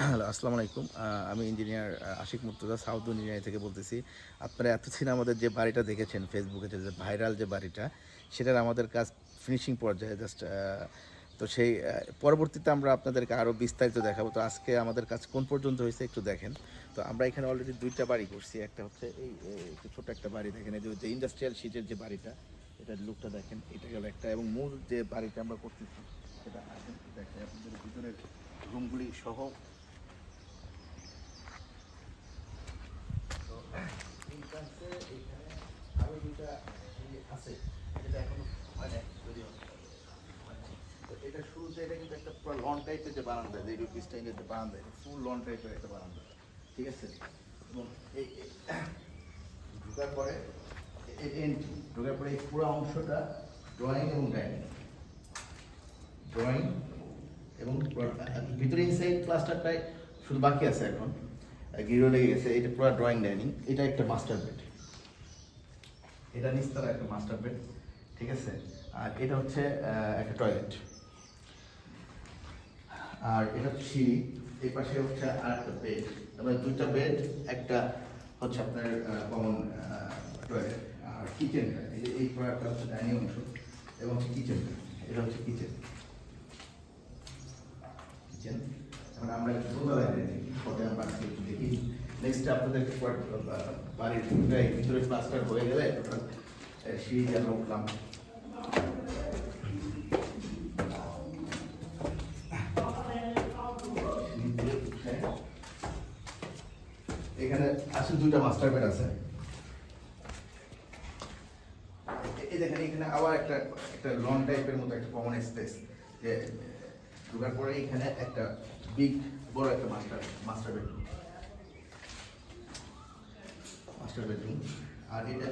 Hello, আসসালামু আলাইকুম। আমি engineer Ashiq Murtaza, south engineering থেকে বলতেছি। আপনারা এত এতদিন আমাদের যে বাড়িটা দেখেছেন ফেসবুকে যে ভাইরাল যে বাড়িটা, সেটার আমাদের কাজ ফিনিশিং পর্যায়ে জাস্ট তো সেই পরবর্তীতে আমরা আপনাদেরকে আরও বিস্তারিত দেখাবো। তো আজকে আমাদের কাজ কোন পর্যন্ত হয়েছে একটু দেখেন। তো আমরা এখানে অলরেডি দুইটা বাড়ি করছি। একটা হচ্ছে এই ছোট একটা বাড়ি দেখেন। এই যে ইন্ডাস্ট্রিয়াল শিটের যে বাড়িটা, এটার লুকটা দেখেন। এটা গেল একটা এবং মূল যে বাড়িটা আমরা করতেছি, সেটা দেখেন। আপনাদের ভিতরের রুমগুলি সহ entrance এ এইখানে আরও দুইটা সিঁড়ি আছে যেটা এখনও হয় নাই, যদিও হয়নি। তো এটা এটা কিন্তু একটা পুরো লন যে বারান্দা যে যে বারান্দা ফুল লন একটা বারান্দা ঠিক আছে এবং এই এই- ঢোকার পরে এন্ট্রি ঢোকার পরে এই পুরো অংশটা ড্রয়িং এবং ডাইনিং ড্রয়িং এবং ভিতরে ইনসাইড ক্লাস্টারটাই শুধু বাকি আছে এখন গিরো লেগে গেছে, এটা পুরো ড্রয়িং ডাইনিং এটা একটা মাস্টার বেড এটা নিস্তারা একটা মাস্টার বেড ঠিক আছে? আর এটা হচ্ছে একটা টয়লেট আর এটা হচ্ছে সিঁড়ি, এই পাশে হচ্ছে আর একটা বেড তারপরে দুইটা বেড একটা হচ্ছে আপনার কমন টয়লেট আর কিচেনটা এই যে এই হচ্ছে ডাইনিং অংশ এবং হচ্ছে কিচেনটা এটা হচ্ছে কিচেন কিচেন এখন আমরা একটু দেখি ফটো আমরা দেখি। নেক্সট আপনাদেরকে পর- আহ, বাড়ির ভিতরে ভিতরে প্লাস্টার হয়ে গেলে সিঁড়িতে আমরা উঠলাম। এখানে আসলে দুইটা মাস্টার বেড আছে। এই দেখেন এখানে আবার একটা একটা লন টাইপের মতো একটা কমন স্পেস যে ঢোকার পরে এখানে একটা বিগ বড় একটা master master bedroom master bedroom আর এটা,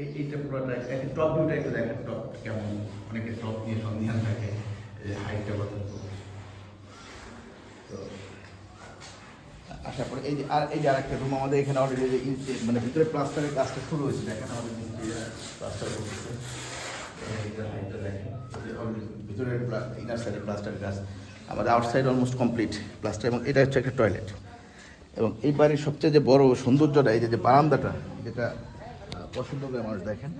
এই, এইটা পুরোটা একটা টপ ভিউটা একটু দেখেন টপ কেমন? অনেকে টপ নিয়ে সন্ধান থাকে হাইটটা কত। তো, আসার পরে এই যে, আর এই যে আরেকটা রুম আমাদের এখানে অলরেডি মানে ভিতরে প্লাস্টারের কাজটা শুরু হয়েছে, দেখেন আমাদের প্লাস্টার করতেছে। সাইডে কাজ আমাদের আউটসাইড অলমোস্ট কমপ্লিট প্লাস্টার এবং এটা হচ্ছে একটা টয়লেট এবং এই বাড়ির সবচেয়ে যে বড় সৌন্দর্যটা, এই যে বারান্দাটা যেটা পছন্দ করে মানুষ দেখেন।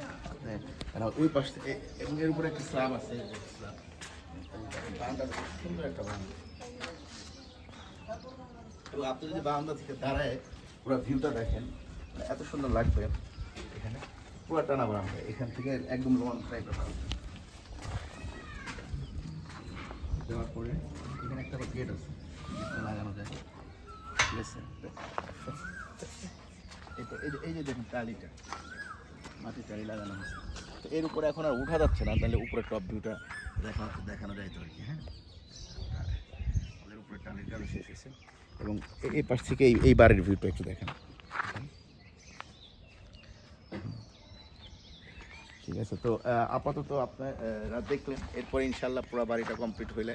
ওই পাশ থেকে, এবং এর উপরে একটা স্ল্যাব আছে সুন্দর একটা বারান্দা। এবং আপনি যদি বারান্দা থেকে দাঁড়ায়, পুরো ভিউটা দেখেন মানে এত সুন্দর লাগবে এখানে। পুরো টানা বারান্দা এখান থেকে একদম লন টাইপের বারান্দা দেওয়ার পরে এখানে একটা গেট আছে গেটটা লাগানো যায়। ঠিক আছে এই তো, এই যে দেখুন টালিটা, মাটির টালি লাগানো হয়েছে। তো এর উপরে এখন আর উঠা যাচ্ছে না, তাহলে উপরে টপ ভিউটা দেখানো দেখানো যায় তো আর কি হ্যাঁ? উপরে টালির কাজ শেষ হয়েছে। এবং এই পাশ থেকে এই বাড়ির ভিউটা একটু দেখেন। ঠিক আছে? তো আপাতত আপনারা দেখলেন এরপরে ইনশাল্লাহ পুরো বাড়িটা কমপ্লিট হইলে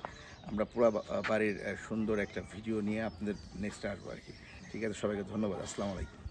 আমরা পুরো বাড়ির সুন্দর একটা ভিডিও নিয়ে আপনাদের নেক্সট আসব আর কি। ঠিক আছে? সবাইকে ধন্যবাদ। আসসালামু আলাইকুম।